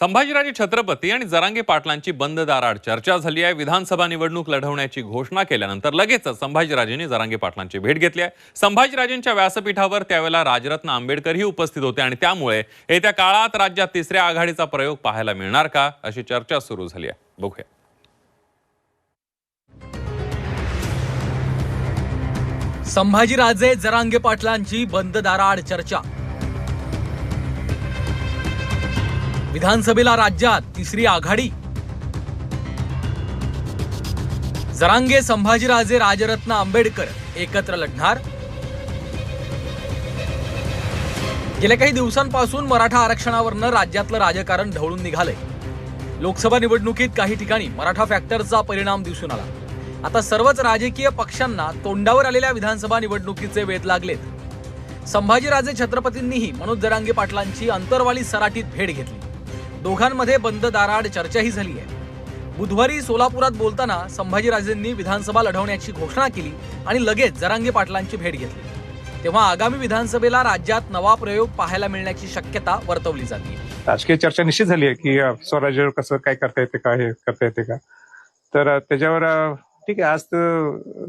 संभाजीराजे छत्रपती आणि जरांगे पाटलांची बंद दाराड चर्चा झाली आहे. विधानसभा निवडणूक लढवण्याची घोषणा केल्यानंतर लगेचच संभाजीराजेंनी जरांगे पाटलांची भेट घेतली आहे. संभाजीराजेंच्या व्यासपीठावर त्यावेळेला राजरत्न आंबेडकरही उपस्थित होते आणि त्यामुळे येत्या काळात राज्यात तिसऱ्या आघाडीचा प्रयोग पाहायला मिळणार का अशी चर्चा सुरू झाली आहे. बघूया. संभाजीराजे जरांगे पाटलांची बंद दाराआड चर्चा विधानसभेला राज्यात तिसरी आघाडी. जरांगे संभाजीराजे राजरत्न आंबेडकर एकत्र लढणार. गेल्या काही दिवसांपासून मराठा आरक्षणावरनं राज्यातलं राजकारण ढवळून निघालंय. लोकसभा निवडणुकीत काही ठिकाणी मराठा फॅक्टरचा परिणाम दिसून आला. आता सर्वच राजकीय पक्षांना तोंडावर आलेल्या विधानसभा निवडणुकीचे वेध लागलेत. संभाजीराजे छत्रपतींनीही मनोज जरांगे पाटलांची अंतरवाली सराटीत भेट घेतली. दोघांमध्ये बंद दाराआड चर्चाही झाली आहे. बुधवारी सोलापुरात बोलताना संभाजीराजेंनी विधानसभा लढवण्याची घोषणा केली आणि लगेच जरांगे पाटलांची भेट घेतली. तेव्हा आगामी विधानसभेला राज्यात नवा प्रयोग पाहायला मिळण्याची शक्यता वर्तवली जाते. राजकीय चर्चा निश्चित झाली आहे की स्वराज्य स्वराज्यावर कसं काय करता येते का हे करता येते का? तर त्याच्यावर ठीक आहे आज तर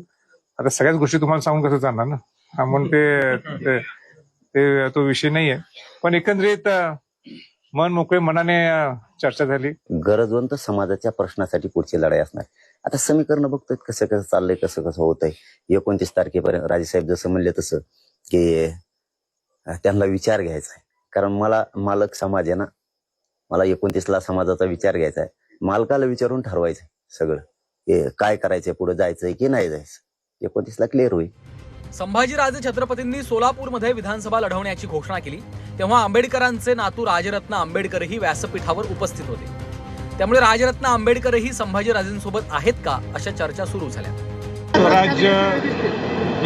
आता सगळ्याच गोष्टी तुम्हाला सांगून कसं जाणार ना? म्हणून ते तो विषय नाहीये. पण एकंदरीत मन मोकळे मनाने चर्चा झाली. गरजवंत समाजाच्या प्रश्नासाठी पुढची लढाई असणार. आता समीकरण बघतोय कसं कसं चाललंय कसं कसं होतंय. एकोणतीस तारखेपर्यंत राजेसाहेब जसं म्हणले तसं की त्यांना विचार घ्यायचा आहे. कारण मला मालक समाज आहे ना मला एकोणतीसला समाजाचा विचार घ्यायचा आहे. मालकाला विचारून ठरवायचं सगळं काय करायचंय पुढे जायचंय की नाही जायचं. एकोणतीसला क्लिअर होईल. संभाजीराजे छत्रपतींनी सोलापूरमध्ये विधानसभा लढवण्याची घोषणा केली तेव्हा आंबेडकरांचे नातू राजरत्न आंबेडकरही व्यासपीठावर उपस्थित होते. त्यामुळे राजरत्न आंबेडकरही संभाजीराजेंसोबत आहेत का अशा चर्चा सुरू झाल्या. स्वराज्य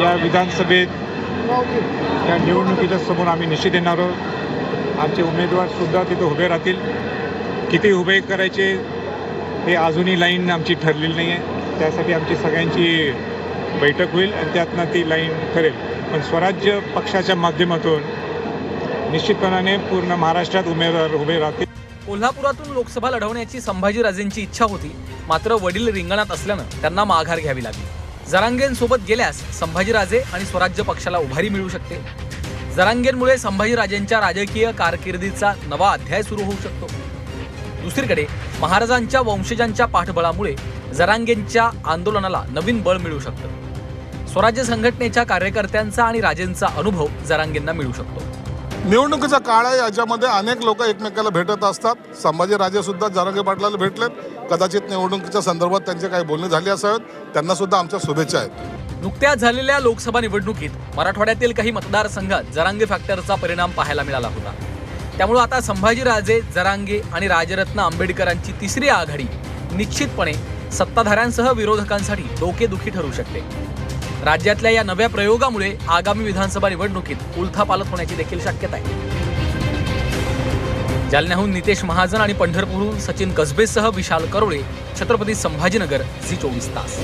या विधानसभेत या निवडणुकीच्या समोर आम्ही निश्चित येणार आहोत. आमचे उमेदवार सुद्धा तिथे उभे राहतील. किती उभे करायचे हे अजूनही लाईन आमची ठरलेली नाही आहे त्यासाठी आमची सगळ्यांची बैठक होईल आणि त्यातनं ती लाईन ठरेल. पण स्वराज्य पक्षाच्या माध्यमातून निश्चितपणाने पूर्ण महाराष्ट्रात उमेदवार उभे राहतील. कोल्हापुरातून लोकसभा लढवण्याची संभाजीराजेंची इच्छा होती मात्र वडील रिंगणात असल्यानं त्यांना माघार घ्यावी लागली. जरांगेंसोबत गेल्यास संभाजीराजे आणि स्वराज्य पक्षाला उभारी मिळू शकते. जरांगेंमुळे संभाजीराजेंच्या राजकीय कारकिर्दीचा नवा अध्याय सुरू होऊ शकतो. दुसरीकडे महाराजांच्या वंशजांच्या पाठबळामुळे जरांगेंच्या आंदोलनाला नवीन बळ मिळू शकतं. स्वराज्य संघटनेच्या कार्यकर्त्यांचा आणि राजेंचा अनुभव जरांगेंना मिळू शकतो. निवडणुकीचा काळ आहे याच्यामध्ये अनेक लोक एकमेकाला भेटत असतात. संभाजीराजे सुद्धा जरांगे पाटलाला भेटलेत. कदाचित निवडणुकीच्या संदर्भात त्यांचे काही बोलणे झाले असावेत. त्यांना सुद्धा आमच्या शुभेच्छा आहेत. नुकत्याच झालेल्या लोकसभा निवडणुकीत मराठवाड्यातील काही मतदारसंघात जरांगे फॅक्टरचा परिणाम पाहायला मिळाला होता. त्यामुळे आता संभाजीराजे जरांगे आणि राजरत्न आंबेडकरांची तिसरी आघाडी निश्चितपणे सत्ताधाऱ्यांसह विरोधकांसाठी डोकेदुखी ठरू शकते. राज्यातल्या या नव्या प्रयोगामुळे आगामी विधानसभा निवडणुकीत उलथापालत होण्याची देखील शक्यता आहे. जालन्याहून नितेश महाजन आणि पंढरपूरहून सचिन कसबेसह विशाल करोळे छत्रपती संभाजीनगर झी चोवीस तास.